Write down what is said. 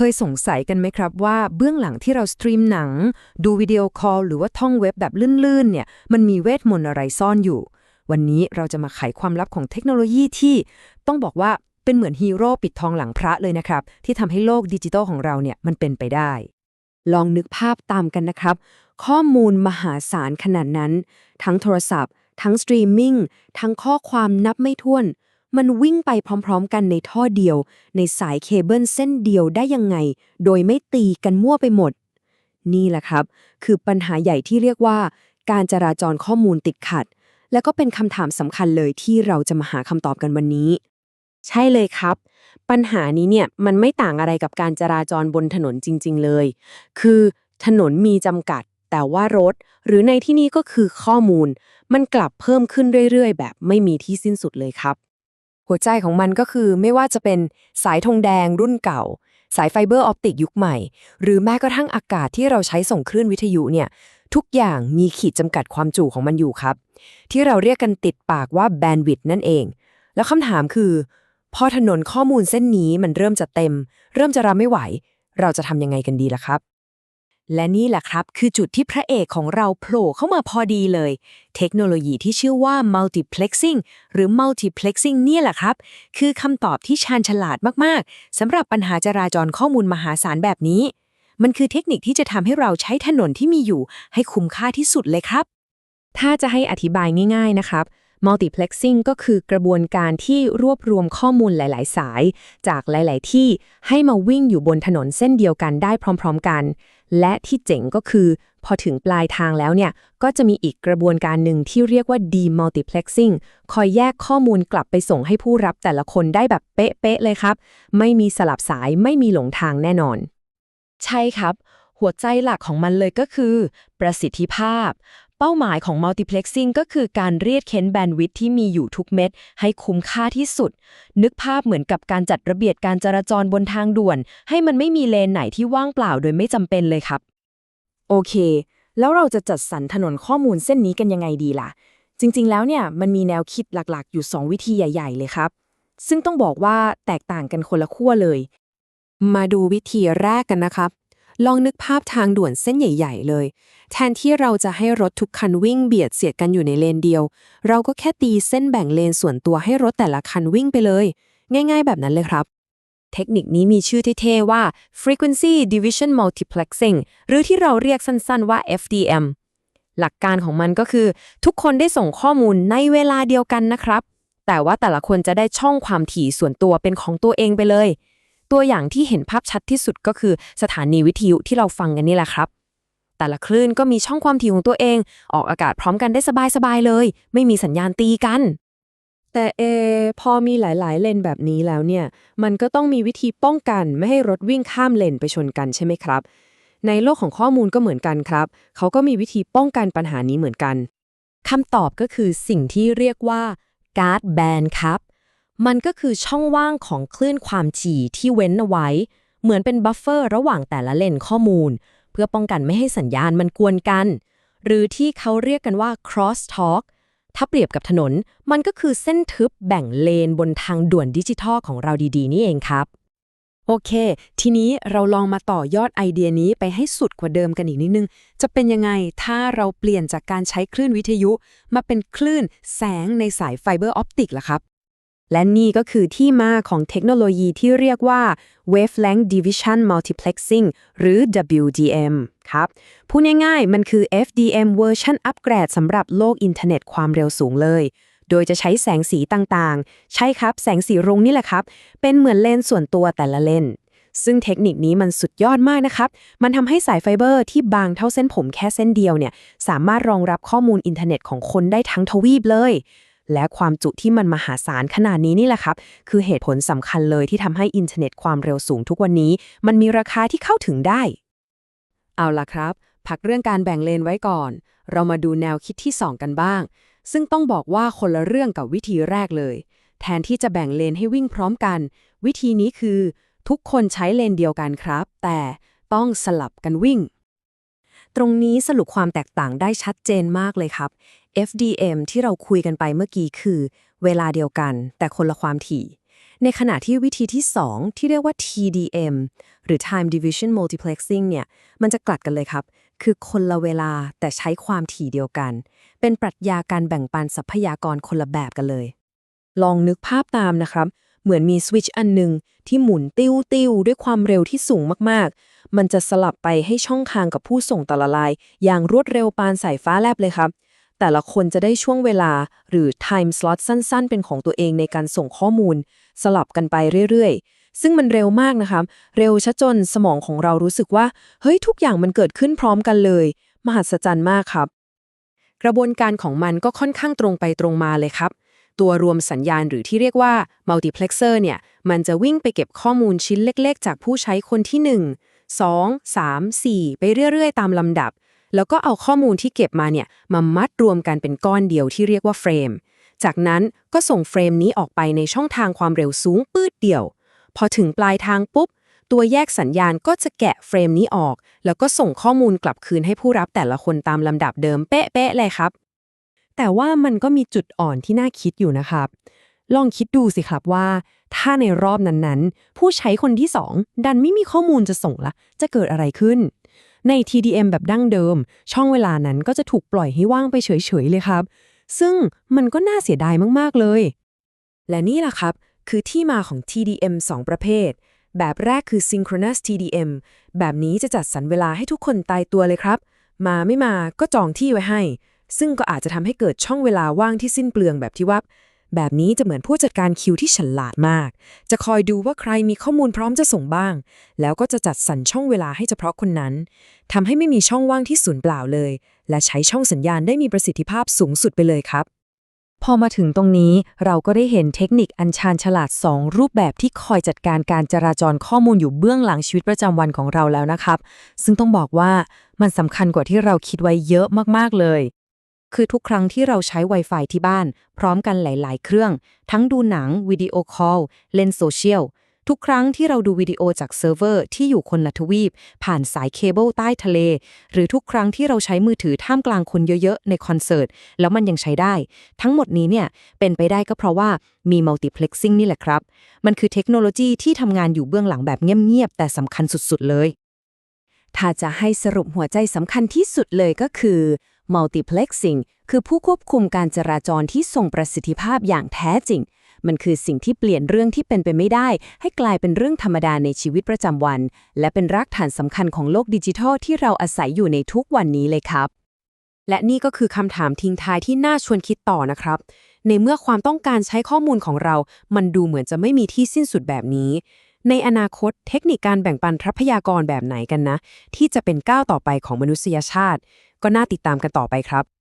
เคยสงสัยกันไหมครับว่าเบื้องหลังที่เราสตรีมหนัง ดูวิดีโอคอลหรือว่าท่องเว็บแบบลื่นๆเนี่ยมันมีเวทมนต์อะไรซ่อนอยู่ วันนี้เราจะมาไขความลับของเทคโนโลยีที่ ต้องบอกว่าเป็นเหมือนฮีโร่ปิดทองหลังพระเลยนะครับ ที่ทำให้โลกดิจิทัลของเราเนี่ยมันเป็นไปได้ ลองนึกภาพตามกันนะครับ ข้อมูลมหาศาลขนาดนั้น ทั้งโทรศัพท์ ทั้งสตรีมมิ่งทั้งข้อความนับไม่ถ้วน มันวิ่งไปพร้อมๆ กันในท่อเดียว ในสายเคเบิลเส้นเดียวได้ยังไง โดยไม่ตีกันมั่วไปหมด นี่แหละครับ คือปัญหาใหญ่ที่เรียกว่า การจราจรข้อมูลติดขัด และก็เป็นคำถามสำคัญเลยที่เราจะมาหาคำตอบกันวันนี้ ใช่เลยครับ ปัญหานี้เนี่ยมันไม่ต่างอะไรกับการจราจรบนถนนจริง ๆ เลย คือถนนมีจำกัดแต่ว่ารถ หรือในที่นี้ก็คือข้อมูล มันกลับเพิ่มขึ้นเรื่อยๆ แบบไม่มีที่สิ้นสุดเลยครับ หัวใจของมันก็คือไม่ว่าจะเป็นสายธงแดงรุ่นเก่า สายไฟเบอร์ออปติกยุคใหม่ หรือแม้กระทั่งอากาศที่เราใช้ส่งคลื่นวิทยุเนี่ยทุกอย่างมีขีดจำกัดความจุของมันอยู่ครับ ที่เราเรียกกันติดปากว่าแบนด์วิดต์นั่นเอง แล้วคำถามคือ พอถนนข้อมูลเส้นนี้มันเริ่มจะเต็ม เริ่มจะรับไม่ไหว เราจะทำยังไงกันดีล่ะครับ และนี่แหละครับ คือจุดที่พระเอกของเราโผล่เข้ามาพอดีเลย เทคโนโลยีที่ชื่อว่า multiplexing หรือ multiplexing เนี่ยแหละครับ คือคำตอบที่ชาญฉลาดมากๆสำหรับปัญหาจราจรข้อมูลมหาศาลแบบนี้ มันคือเทคนิคที่จะทำให้เราใช้ถนนที่มีอยู่ ให้คุ้มค่าที่สุดเลยครับ ถ้าจะให้อธิบายง่าย ๆนะครับ multiplexing ก็คือกระบวนการที่รวบรวมข้อมูลหลาย ๆ สาย จากหลาย ๆ ที่ให้มาวิ่งอยู่บนถนนเส้นเดียวกันได้พร้อม ๆ กัน และที่เจ๋งก็คือ พอถึงปลายทางแล้วเนี่ย ก็จะมีอีกกระบวนการหนึ่งที่เรียกว่า demultiplexing คอยแยกข้อมูลกลับไปส่งให้ผู้รับแต่ละคนได้แบบเป๊ะ ๆ เลยครับ ไม่มีสลับสายไม่มีหลงทางแน่นอน ใช่ครับหัวใจหลักของมันเลยก็คือ ประสิทธิภาพ เป้าหมายของ multiplexing ก็คือการเรียกเค้นแบนด์วิดท์ที่มีอยู่ทุกเม็ด ให้คุ้มค่าที่สุด นึกภาพเหมือนกับการจัดระเบียบการจราจรบนทางด่วน ให้มันไม่มีเลนไหนที่ว่างเปล่าโดยไม่จำเป็นเลยครับ โอเค แล้วเราจะจัดสรรถนนข้อมูลเส้นนี้กันยังไงดีล่ะ จริงๆ แล้วเนี่ยมันมีแนวคิดหลักๆ อยู่ 2 วิธีใหญ่ ๆ เลยครับ ซึ่งต้องบอกว่าแตกต่างกันคนละขั้วเลย มาดูวิธีแรกกันนะครับ ลองนึกภาพทางด่วนเส้นใหญ่ ๆ เลย แทนที่เราจะให้รถทุกคันวิ่งเบียดเสียดกันอยู่ในเลนเดียว เราก็แค่ตีเส้นแบ่งเลนส่วนตัวให้รถแต่ละคันวิ่งไปเลย ง่าย ๆ แบบนั้นเลยครับ เทคนิคนี้มีชื่อเท่ๆว่า frequency division multiplexing หรือที่เราเรียกสั้นๆว่า FDM หลักการของมันก็คือ ทุกคนได้ส่งข้อมูลในเวลาเดียวกันนะครับ แต่ว่าแต่ละคนจะได้ช่องความถี่ส่วนตัวเป็นของตัวเองไปเลย ตัวอย่างที่เห็นภาพชัดที่สุดก็คือสถานีวิทยุที่เราฟังกันนี่แหละครับ แต่ละคลื่นก็มีช่องความถี่ของตัวเอง ออกอากาศพร้อมกันได้สบายๆเลย ไม่มีสัญญาณตีกัน แต่เอ พอมีหลายๆ เลนแบบนี้แล้วเนี่ย มันก็ต้องมีวิธีป้องกันไม่ให้รถวิ่งข้ามเลนไปชนกันใช่ไหมครับ ในโลกของข้อมูลก็เหมือนกันครับ เขาก็มีวิธีป้องกันปัญหานี้เหมือนกันคำตอบก็คือสิ่งที่เรียกว่า guard band ครับ มันก็คือช่องว่างของคลื่นความถี่ที่เว้นเอาไว้ เหมือนเป็นบัฟเฟอร์ระหว่างแต่ละเลนข้อมูล เพื่อป้องกันไม่ให้สัญญาณมันกวนกัน หรือที่เขาเรียกกันว่า cross talk ถ้าเปรียบกับถนน มันก็คือเส้นทึบแบ่งเลนบนทางด่วนดิจิทัลของเราดีๆ นี่เองครับ โอเค ทีนี้เราลองมาต่อยอดไอเดียนี้ไปให้สุดกว่าเดิมกันอีกนิดนึง จะเป็นยังไงถ้าเราเปลี่ยนจากการใช้คลื่นวิทยุ มาเป็นคลื่นแสงในสายไฟเบอร์ออปติกล่ะครับ และนี่ก็คือที่มาของเทคโนโลยีที่เรียกว่า Wavelength Division Multiplexing หรือ WDM ครับพูดง่ายๆ มันคือ FDM เวอร์ชันอัปเกรดสำหรับโลกอินเทอร์เน็ตความเร็วสูงเลย โดยจะใช้แสงสีต่างๆ ใช่ครับ แสงสีรุ้งนี่แหละครับ เป็นเหมือนเลนส่วนตัวแต่ละเลนซึ่งเทคนิคนี้มันสุดยอดมากนะครับ มันทำให้สายไฟเบอร์ที่บางเท่าเส้นผมแค่เส้นเดียวเนี่ย สามารถรองรับข้อมูลอินเทอร์เน็ตของคนได้ทั้งทวีปเลย และความจุที่มันมหาศาลขนาดนี้นี่แหละครับ คือเหตุผลสำคัญเลยที่ทำให้อินเทอร์เน็ตความเร็วสูงทุกวันนี้ มันมีราคาที่เข้าถึงได้ เอาล่ะครับ พักเรื่องการแบ่งเลนไว้ก่อน เรามาดูแนวคิดที่ 2 กันบ้าง ซึ่งต้องบอกว่าคนละเรื่องกับวิธีแรกเลย แทนที่จะแบ่งเลนให้วิ่งพร้อมกัน วิธีนี้คือ ทุกคนใช้เลนเดียวกันครับ แต่ต้องสลับกันวิ่งตรงนี้สรุปความแตกต่างได้ชัดเจนมากเลยครับ FDM ที่เราคุยกันไปเมื่อกี้คือ เวลาเดียวกัน แต่คนละความถี่ ในขณะที่วิธีที่ 2 ที่เรียกว่า TDM หรือ Time Division Multiplexing เนี่ย มันจะกลัดกันเลยครับ คือคนละเวลาแต่ใช้ความถี่เดียวกัน เป็นปรัชญาการแบ่งปันทรัพยากรคนละแบบกันเลย ลองนึกภาพตามนะครับ เหมือนมีสวิตช์อันหนึ่งที่หมุนติ้วติ้วด้วยความเร็วที่สูงมากๆ มันจะสลับไปให้ช่องทางกับผู้ส่งแต่ละลาย อย่างรวดเร็วปานสายฟ้าแลบเลยครับ แต่ละคนจะได้ช่วงเวลาหรือ time slot สั้นๆ เป็นของตัวเองในการส่งข้อมูล สลับกันไปเรื่อยๆ ซึ่งมันเร็วมากนะครับเร็วชะจนสมองของเรารู้สึกว่า เฮ้ย ทุกอย่างมันเกิดขึ้นพร้อมกันเลย มหัศจรรย์มากครับ กระบวนการของมันก็ค่อนข้างตรงไปตรงมาเลยครับ ตัวรวมสัญญาณหรือที่เรียกว่า multiplexer เนี่ย มันจะวิ่งไปเก็บข้อมูลชิ้นเล็ก ๆ จากผู้ใช้คนที่ 1 2 3 4 ไปเรื่อย ๆ ตามลำดับ แล้วก็เอาข้อมูลที่เก็บมาเนี่ยมามัดรวมกันเป็นก้อนเดียวที่เรียกว่าเฟรม จากนั้นก็ส่งเฟรมนี้ออกไปในช่องทางความเร็วสูงปืดเดียว พอถึงปลายทางปุ๊บ ตัวแยกสัญญาณก็จะแกะเฟรมนี้ออก แล้วก็ส่งข้อมูลกลับคืนให้ผู้รับแต่ละคนตามลำดับเดิมเป๊ะๆเลยครับ แต่ว่ามันก็มีจุดอ่อนที่น่าคิดอยู่นะครับ ลองคิดดูสิครับว่า ถ้าในรอบนั้นๆ ผู้ใช้คนที่สองดันไม่มีข้อมูลจะส่งละ จะเกิดอะไรขึ้น ใน TDM แบบดั้งเดิม ช่องเวลานั้นก็จะถูกปล่อยให้ว่างไปเฉยๆเลยครับ ซึ่งมันก็น่าเสียดายมากๆเลย และนี่แหละครับ คือที่มาของ TDM 2 ประเภท แบบแรกคือ Synchronous TDM แบบนี้จะจัดสรรเวลาให้ทุกคนตายตัวเลยครับ มาไม่มาก็จองที่ไว้ให้ ซึ่งก็อาจจะทำให้เกิดช่องเวลาว่างที่สิ้นเปลืองแบบที่ว่า แบบนี้จะเหมือนผู้จัดการคิวที่ฉลาดมาก จะคอยดูว่าใครมีข้อมูลพร้อมจะส่งบ้าง แล้วก็จะจัดสรรช่องเวลาให้เฉพาะคนนั้นทำให้ไม่มีช่องว่างที่สูญเปล่าเลย และใช้ช่องสัญญาณได้มีประสิทธิภาพสูงสุดไปเลยครับ พอมาถึงตรงนี้เราก็ได้เห็นเทคนิคอันชาญฉลาด 2 รูปแบบที่คอยจัดการการจราจรข้อมูลอยู่เบื้องหลังชีวิตประจำวันของเราแล้วนะครับ ซึ่งต้องบอกว่ามันสำคัญกว่าที่เราคิดไว้เยอะมากๆเลย คือทุกครั้งที่เราใช้ Wi-Fi ที่บ้าน พร้อมกันหลาย ๆ เครื่อง ทั้งดูหนังวิดีโอคอลเล่นโซเชียลทุกครั้งที่เราดูวิดีโอจากเซิร์ฟเวอร์ที่อยู่คนละทวีป ผ่านสายเคเบิลใต้ทะเล หรือทุกครั้งที่เราใช้มือถือท่ามกลางคนเยอะๆ ในคอนเสิร์ต แล้วมันยังใช้ได้ ทั้งหมดนี้เนี่ย เป็นไปได้ก็เพราะว่ามี multiplexing นี่แหละครับ มันคือเทคโนโลยีที่ทำงานอยู่เบื้องหลังแบบเงียบๆ แต่สำคัญสุดๆเลย ถ้าจะให้สรุปหัวใจสำคัญที่สุดเลยก็คือ multiplexing คือผู้ควบคุมการจราจรที่ทรงประสิทธิภาพอย่างแท้จริง มันคือสิ่งที่เปลี่ยนเรื่องที่เป็นไปไม่ได้ ให้กลายเป็นเรื่องธรรมดาในชีวิตประจำวัน และเป็นรากฐานสำคัญของโลกดิจิทัลที่เราอาศัยอยู่ในทุกวันนี้เลยครับ และนี่ก็คือคำถามทิ้งท้ายที่น่าชวนคิดต่อนะครับ ในเมื่อความต้องการใช้ข้อมูลของเรา มันดูเหมือนจะไม่มีที่สิ้นสุดแบบนี้ในอนาคตเทคนิคการแบ่งปันทรัพยากรแบบไหนกันนะ ที่จะเป็นก้าวต่อไปของมนุษยชาติ ก็น่าติดตามกันต่อไปครับ